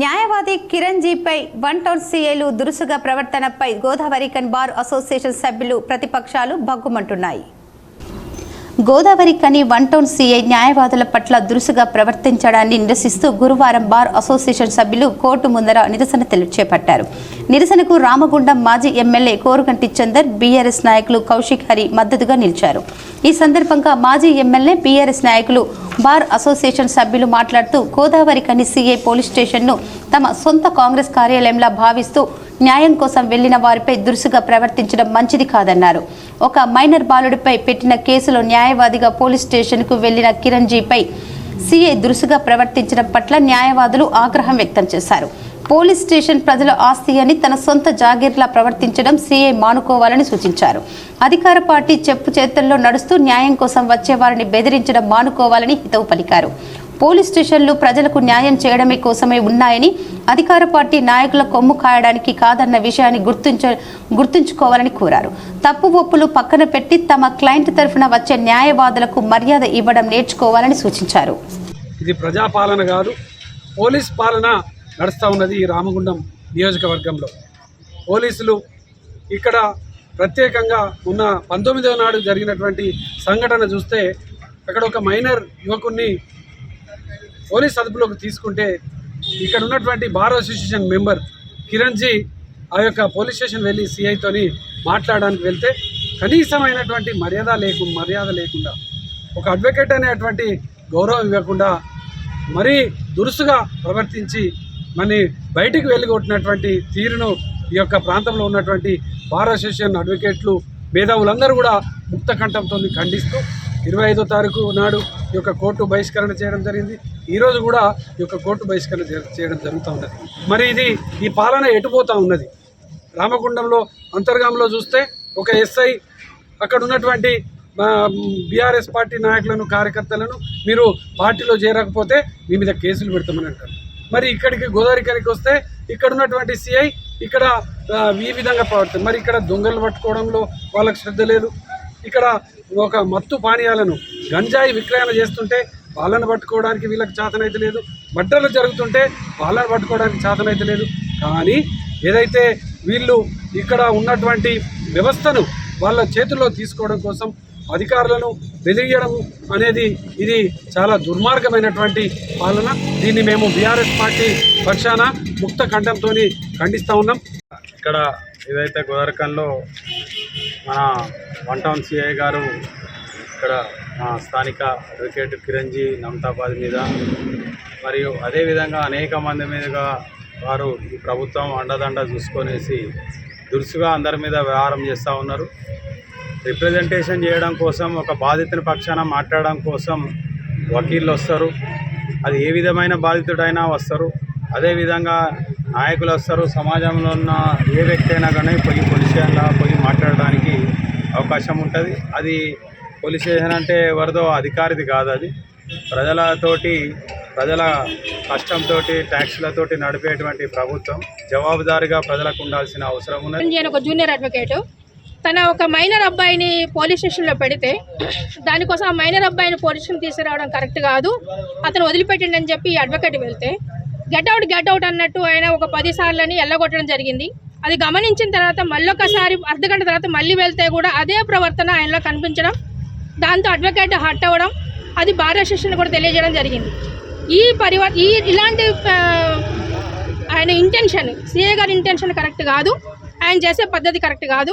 న్యాయవాది కిరణ్జీపై one town సీఏలు దురుసుగా ప్రవర్తనపై గోదావరికన్ bar association సభ్యులు ప్రతిపక్షాలు భగ్గుమంటున్నాయి. గోదావరి కని వన్ టౌన్ సీఐ న్యాయవాదుల పట్ల దురుసుగా ప్రవర్తించడాన్ని నిరసిస్తూ గురువారం బార్ అసోసియేషన్ సభ్యులు కోర్టు ముందర నిరసన చేపట్టారు. నిరసనకు రామగుండం మాజీ ఎమ్మెల్యే కోరుగంటి చందర్ బీఆర్ఎస్ నాయకులు కౌశిక్ హరి మద్దతుగా నిలిచారు. ఈ సందర్భంగా మాజీ ఎమ్మెల్యే బీఆర్ఎస్ నాయకులు బార్ అసోసియేషన్ సభ్యులు మాట్లాడుతూ గోదావరి కని సీఐ పోలీస్ స్టేషన్ను తమ సొంత కాంగ్రెస్ కార్యాలయంలా భావిస్తూ న్యాయం కోసం వెళ్ళిన వారిపై దురుసుగా ప్రవర్తించడం మంచిది కాదన్నారు. ఒక మైనర్ బాలుడిపై పెట్టిన కేసులో న్యాయవాదిగా పోలీస్ స్టేషన్కు వెళ్ళిన కిరంజీపై సీఐ దురుసుగా ప్రవర్తించడం పట్ల న్యాయవాదులు ఆగ్రహం వ్యక్తం చేశారు. పోలీస్ స్టేషన్ ప్రజల ఆస్తి అని తన సొంత జాగీర్లా ప్రవర్తించడం సీఐ మానుకోవాలని సూచించారు. అధికార పార్టీ చెప్పు చేతుల్లో నడుస్తూ న్యాయం కోసం వచ్చే వారిని బెదిరించడం మానుకోవాలని హితవు పలికారు. పోలీస్ స్టేషన్లు ప్రజలకు న్యాయం చేయడమే కోసమే ఉన్నాయని అధికార పార్టీ నాయకుల కొమ్ము కాయడానికి కాదన్న విషయాన్ని గుర్తించ గుర్తుంచుకోవాలని కోరారు. తప్పు ఒప్పులు పక్కన పెట్టి తమ క్లయింట్ తరఫున వచ్చే న్యాయవాదులకు మర్యాద ఇవ్వడం నేర్చుకోవాలని సూచించారు. ఇది ప్రజాపాలన కాదు పోలీస్ పాలన నడుస్తూ ఉన్నది ఈ రామగుండం నియోజకవర్గంలో. పోలీసులు ఇక్కడ ప్రత్యేకంగా ఉన్న పంతొమ్మిదవ నాడు జరిగినటువంటి సంఘటన చూస్తే అక్కడ ఒక మైనర్ యువకుణ్ణి పోలీస్ అదుపులోకి తీసుకుంటే ఇక్కడ ఉన్నటువంటి బార్ అసోసియేషన్ మెంబర్ కిరణ్జీ ఆ యొక్క పోలీస్ స్టేషన్ వెళ్ళి సిఐతోని మాట్లాడడానికి వెళ్తే కనీసమైనటువంటి మర్యాద లేకు మర్యాద లేకుండా ఒక అడ్వకేట్ అనేటువంటి గౌరవం ఇవ్వకుండా మరీ దురుసుగా ప్రవర్తించి మరి బయటికి వెళ్ళగొట్టినటువంటి తీరును ఈ యొక్క ప్రాంతంలో ఉన్నటువంటి బార్ అసోసియేషన్ అడ్వకేట్లు మేధావులందరూ కూడా ముక్త కంఠంతో ఖండిస్తూ ఇరవై ఐదో తారీఖు నాడు ఈ యొక్క కోర్టు బహిష్కరణ చేయడం జరిగింది. ఈరోజు కూడా ఈ యొక్క కోర్టు బహిష్కరణ చేయడం జరుగుతూ ఉన్నది. మరి ఇది ఈ పాలన ఎటుపోతూ ఉన్నది? రామగుండంలో అంతర్గాంలో చూస్తే ఒక ఎస్ఐ అక్కడ ఉన్నటువంటి బీఆర్ఎస్ పార్టీ నాయకులను కార్యకర్తలను మీరు పార్టీలో చేరకపోతే మీ మీద కేసులు పెడతామని అంటారు. మరి ఇక్కడికి గోదావరికరికి వస్తే ఇక్కడ ఉన్నటువంటి సిఐ ఇక్కడ ఈ విధంగా ప్రవర్తన మరి ఇక్కడ దొంగలు పట్టుకోవడంలో వాళ్ళకి శ్రద్ధ లేదు. ఇక్కడ ఒక మత్తు పానీయాలను గంజాయి విక్రయణ చేస్తుంటే వాళ్ళని పట్టుకోవడానికి వీళ్ళకి చేతనైతే లేదు. బట్టలు జరుగుతుంటే వాళ్ళని పట్టుకోవడానికి చేతనైతే లేదు. కానీ ఏదైతే వీళ్ళు ఇక్కడ ఉన్నటువంటి వ్యవస్థను వాళ్ళ చేతుల్లో తీసుకోవడం కోసం అధికారులను బెదిరియడం అనేది ఇది చాలా దుర్మార్గమైనటువంటి పాలన. దీన్ని మేము బీఆర్ఎస్ పార్టీ పక్షాన ముక్త ఖండంతో ఖండిస్తూ ఉన్నాం. ఇక్కడ ఏదైతే గోదరకంలో మన వన్ టౌన్ సిఐ గారు ఇక్కడ స్థానిక అడ్వకేట్ కిరంజీ నమతాబాద్ మీద. మరియు అదేవిధంగా అనేక మంది మీదుగా వారు ఈ ప్రభుత్వం అండదండ చూసుకొనేసి దురుసుగా అందరి మీద వ్యవహారం చేస్తూ ఉన్నారు. రిప్రజెంటేషన్ చేయడం కోసం ఒక బాధితుని పక్షాన మాట్లాడడం కోసం వకీళ్ళు వస్తారు. అది ఏ విధమైన బాధితుడైనా వస్తారు. అదేవిధంగా నాయకులు వస్తారు. సమాజంలో ఉన్న ఏ వ్యక్తి అయినా కానీ పోయి పోలీస్ పోయి మాట్లాడడానికి అవకాశం ఉంటుంది. అది పోలీస్ స్టేషన్ అంటే ఎవరిదో అధికారిది కాదు అది. ప్రజలతోటి ప్రజల కష్టంతో ట్యాక్స్లతోటి నడిపేటువంటి ప్రభుత్వం జవాబుదారీగా ప్రజలకు ఉండాల్సిన అవసరం ఉన్నది. నేను ఒక జూనియర్ అడ్వకేట్. తన ఒక మైనర్ అబ్బాయిని పోలీస్ స్టేషన్లో పెడితే దానికోసం ఆ మైనర్ అబ్బాయిని పోలీస్ స్టేషన్ తీసుకురావడం కరెక్ట్ కాదు. అతను వదిలిపెట్టిండని చెప్పి అడ్వకేట్ వెళ్తే గెట్ అవుట్ గెట్ అవుట్ అన్నట్టు ఆయన ఒక పది సార్లని ఎల్లగొట్టడం జరిగింది. అది గమనించిన తర్వాత మళ్ళొకసారి ఒకసారి అర్ధగంట తర్వాత మళ్ళీ వెళ్తే కూడా అదే ప్రవర్తన ఆయనలో కనిపించడం దాంతో అడ్వకేట్ హట్ అవ్వడం అది బార్ అసోసియేషన్ కూడా తెలియజేయడం జరిగింది. ఈ పరివా ఈ ఇలాంటి ఆయన ఇంటెన్షన్ సిఏ గారి ఇంటెన్షన్ కరెక్ట్ కాదు. ఆయన చేసే పద్ధతి కరెక్ట్ కాదు.